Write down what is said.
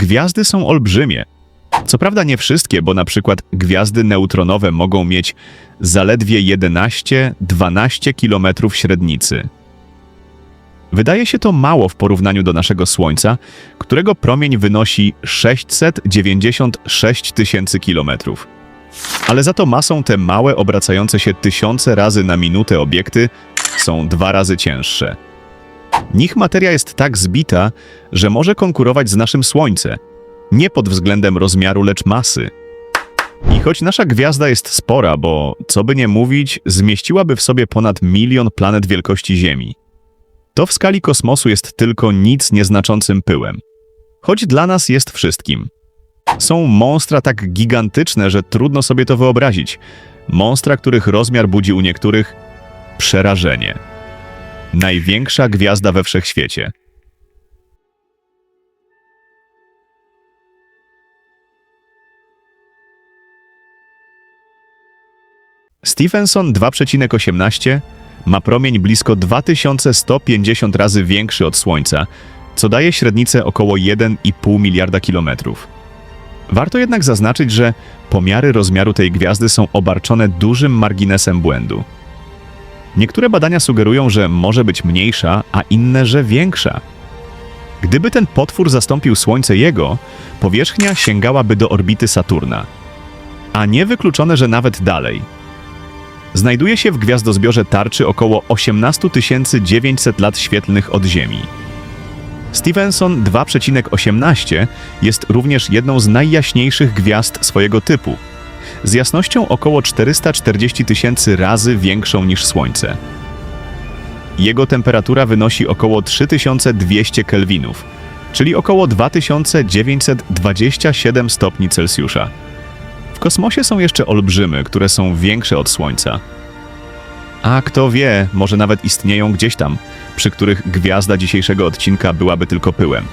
Gwiazdy są olbrzymie. Co prawda nie wszystkie, bo na przykład gwiazdy neutronowe mogą mieć zaledwie 11-12 km średnicy. Wydaje się to mało w porównaniu do naszego Słońca, którego promień wynosi 696 tysięcy kilometrów. Ale za to masą te małe, obracające się tysiące razy na minutę obiekty są dwa razy cięższe. Nich materia jest tak zbita, że może konkurować z naszym Słońce. Nie pod względem rozmiaru, lecz masy. I choć nasza gwiazda jest spora, bo co by nie mówić, zmieściłaby w sobie ponad milion planet wielkości Ziemi, to w skali kosmosu jest tylko nic nieznaczącym pyłem. Choć dla nas jest wszystkim. Są monstra tak gigantyczne, że trudno sobie to wyobrazić. Monstra, których rozmiar budzi u niektórych przerażenie. Największa gwiazda we wszechświecie. Stephenson 2,18 ma promień blisko 2150 razy większy od Słońca, co daje średnicę około 1,5 miliarda kilometrów. Warto jednak zaznaczyć, że pomiary rozmiaru tej gwiazdy są obarczone dużym marginesem błędu. Niektóre badania sugerują, że może być mniejsza, a inne, że większa. Gdyby ten potwór zastąpił Słońce jego, powierzchnia sięgałaby do orbity Saturna. A nie wykluczone, że nawet dalej. Znajduje się w gwiazdozbiorze tarczy około 18 900 lat świetlnych od Ziemi. Stevenson 2,18 jest również jedną z najjaśniejszych gwiazd swojego typu, z jasnością około 440 tysięcy razy większą niż Słońce. Jego temperatura wynosi około 3200 kelwinów, czyli około 2927 stopni Celsjusza. W kosmosie są jeszcze olbrzymy, które są większe od Słońca. A kto wie, może nawet istnieją gdzieś tam, przy których gwiazda dzisiejszego odcinka byłaby tylko pyłem.